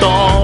todo.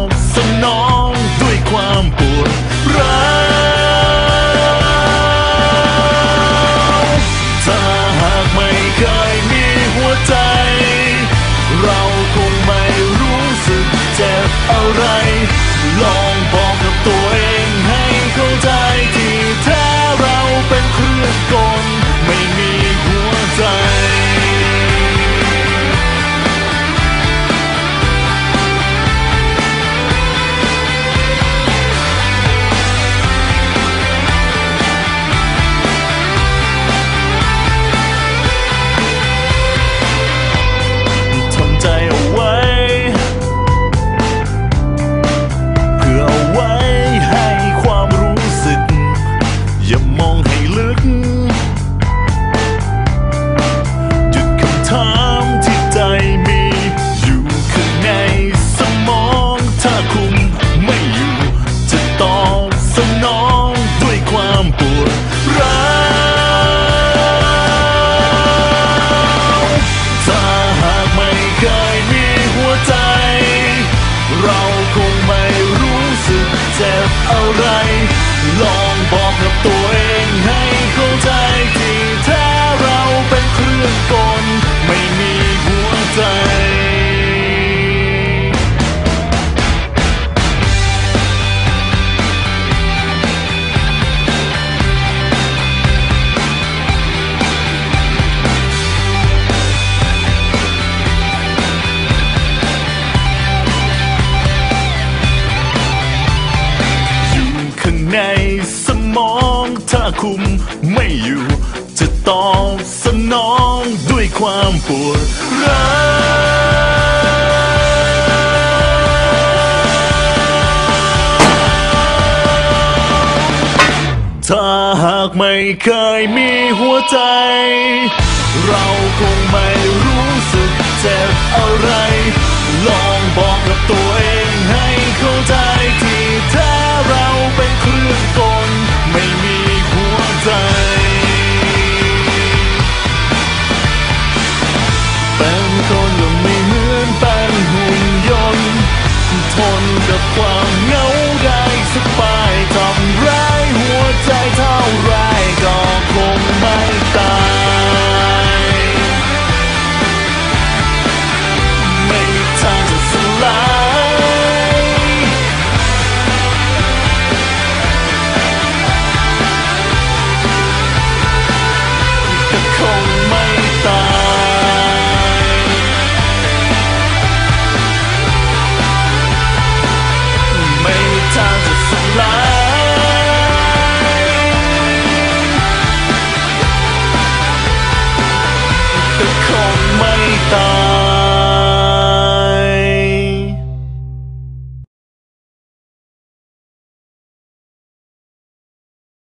Alright. คุมไม่อยู่ จะตอบสนองด้วยความปวดร้าวถ้าหากไม่เคยมีหัวใจ เราคงไม่รู้ เป็นคน